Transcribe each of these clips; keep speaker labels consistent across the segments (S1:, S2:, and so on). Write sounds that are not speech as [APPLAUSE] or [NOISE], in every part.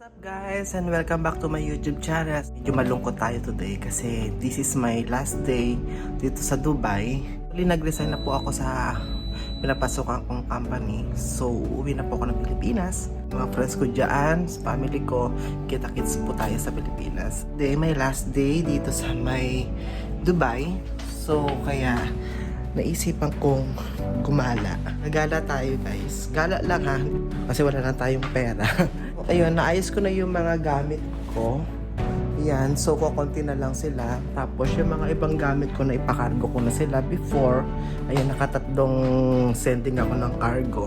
S1: What's up guys and welcome back to my YouTube channel. Medyo malungkot tayo today kasi this is my last day dito sa Dubai. Actually nag-resign na po ako sa pinapasokan kong company. So uwi na po ako ng Pilipinas. Mga friends ko dyan, family ko, kita-kits po tayo sa Pilipinas. Day my last day dito sa may Dubai. So kaya naisipan kong gumala. Nagala tayo guys. Gala lang ha. Kasi wala na tayong pera. [LAUGHS] Ayun, naayos ko na yung mga gamit ko. Yan, so kukunti na lang sila. Tapos yung mga ibang gamit ko na ipakargo ko na sila before. Ayun, nakatatlong sending ako ng cargo.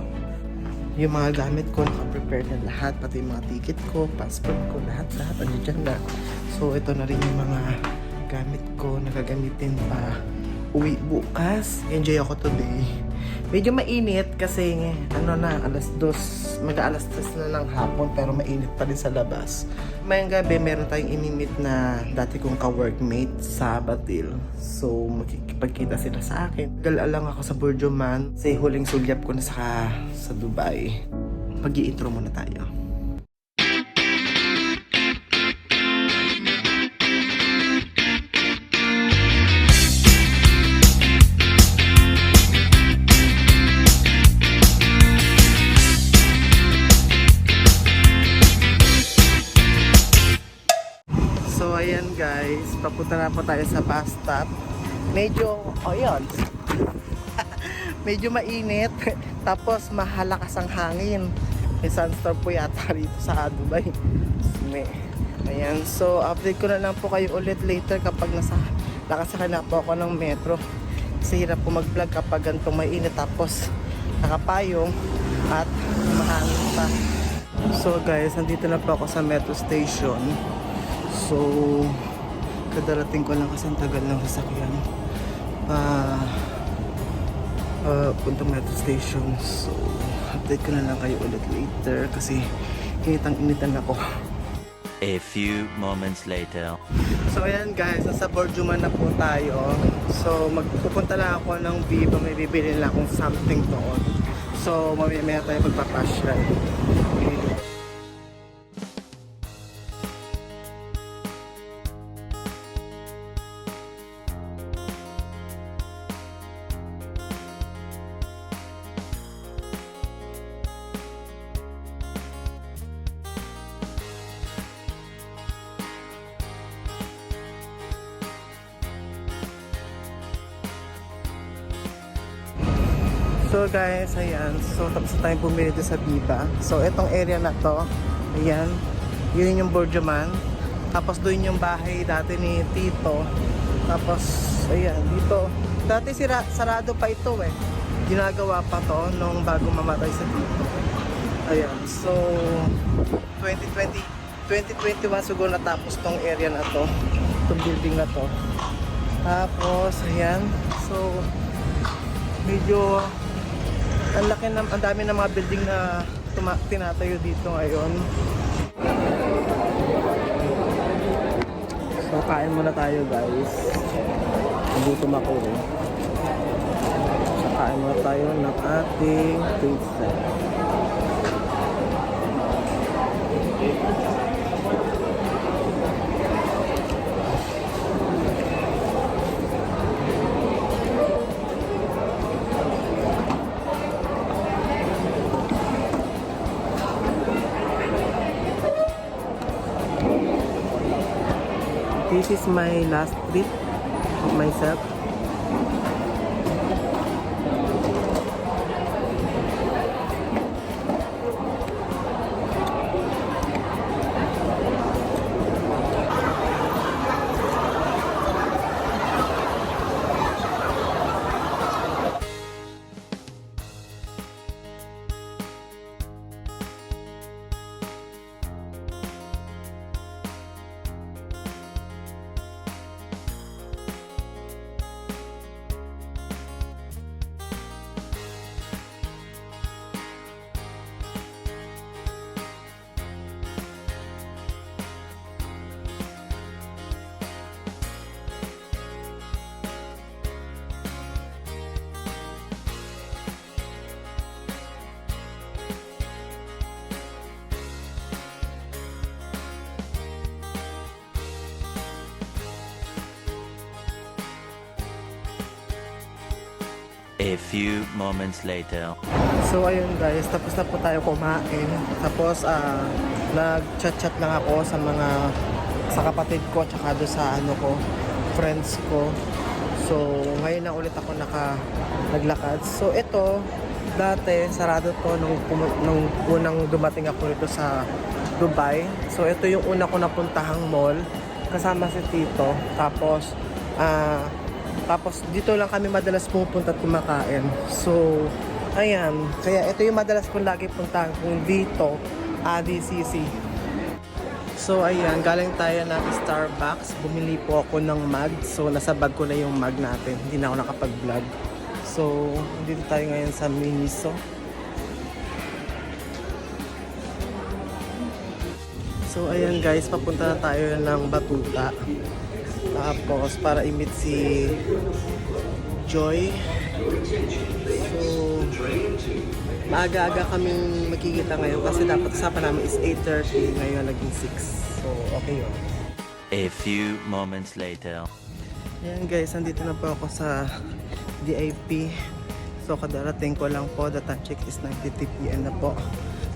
S1: Yung mga gamit ko, naka-prepare na lahat. Pati yung mga ticket ko, passport ko, lahat-lahat. Ano dyan na. So, ito na rin yung mga gamit ko na gagamitin pa uwi bukas. Enjoy ako today. Medyo mainit kasi ano na, alas dos, mag alas tres na ng hapon pero mainit pa rin sa labas. Mayang gabi, meron tayong inimit na dati kong ka-workmate sa Batil. So, makikipagkita sila sa akin. Gala lang ako sa Burjoman. Say, huling sulyap ko na sa, sa Dubai. mag intro muna tayo. Papunta na po tayo sa bus stop. Medyo, oh yun. [LAUGHS] Medyo mainit. [LAUGHS] Tapos mahalakas ang hangin. May sunstorm po yata rito sa Dubai. May. Ayan, so update ko na lang po kayo ulit later kapag nasa nakasakay na po ako ng metro. Kasi hirap po mag-vlog kapag ganitong mainit tapos nakapayong at mahangin pa. So guys, nandito na po ako sa metro station. So, kadarating ko lang kasi ang tagal ng sasakyan pa uh, puntang metro station. So, update ko na lang kayo ulit later kasi initang-initan ako.
S2: A few moments later.
S1: So, ayan guys, nasa Borjuman na po tayo. So, magpupunta lang ako ng Viva. May bibili lang akong something doon. So, mamaya tayo magpapasyal. Okay. So guys, ayan. So tapos na tayong bumili doon sa Viva. So itong area na to, ayan. Yun yung Borjoman. Tapos doon yung bahay dati ni Tito. Tapos, ayan, dito. Dati sira, sarado pa ito eh. Ginagawa pa to nung bago mamatay sa Tito. Ayan, so 2020, 2021 siguro natapos tong area na to. Itong building na to. Tapos, ayan. So, medyo ang laki ng ang dami ng mga building na tuma- tinatayo dito ngayon. So kain muna tayo guys. Nagutom ako eh. So kain muna tayo ng ating pizza. This is my last trip of myself.
S2: A few moments later.
S1: So ayun guys, tapos na po tayo kumain. Tapos ah nag-chat-chat lang ako sa mga sa kapatid ko tsaka do sa ano ko, friends ko. So ngayon na ulit ako naka naglakad. So ito dati sarado to nung, nung unang dumating ako dito sa Dubai. So ito yung una ko napuntahang mall kasama si Tito. Tapos ah tapos dito lang kami madalas pumupunta at kumakain. So, ayan. Kaya ito yung madalas kong lagi puntahan kung dito, ADCC. So, ayan. Galing tayo ng Starbucks. Bumili po ako ng mug. So, nasa bag ko na yung mug natin. Hindi na ako nakapag-vlog. So, dito tayo ngayon sa Miniso. So, ayan guys. Papunta na tayo ng Batuta. Tapos para i-meet si Joy. So maaga-aga kaming magkikita ngayon kasi dapat usapan namin is 8.30 ngayon naging 6. So okay yun.
S2: A few moments later.
S1: Ayan guys, nandito na po ako sa DIP. So kadarating ko lang po, the time check is 9.50 PM na po.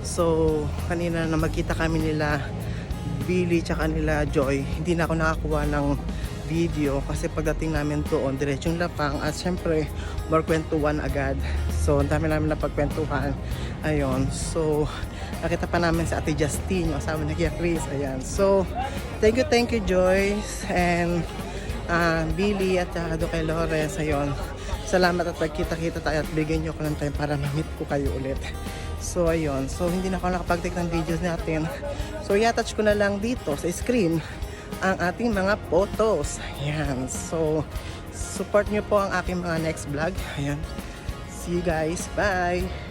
S1: So kanina na magkita kami nila Billy tsaka nila Joy, hindi na ako nakakuha ng video kasi pagdating namin doon, diretsong lapang at syempre more kwentuhan agad. So ang dami namin napagkwentuhan. Ayun, so nakita pa namin si Ate Justine, yung asawa ni Kuya Chris. Ayan, so thank you, thank you Joyce and ah, Billy at saka doon kay Lores. Ayun, salamat at nagkita-kita tayo at bigyan niyo ko ng time para ma-meet ko kayo ulit. So ayun, so hindi na ako nakapag-take ng videos natin. So i-attach ko na lang dito sa screen ang ating mga photos. Ayan, so support niyo po ang aking mga next vlog. Ayan, see you guys, bye!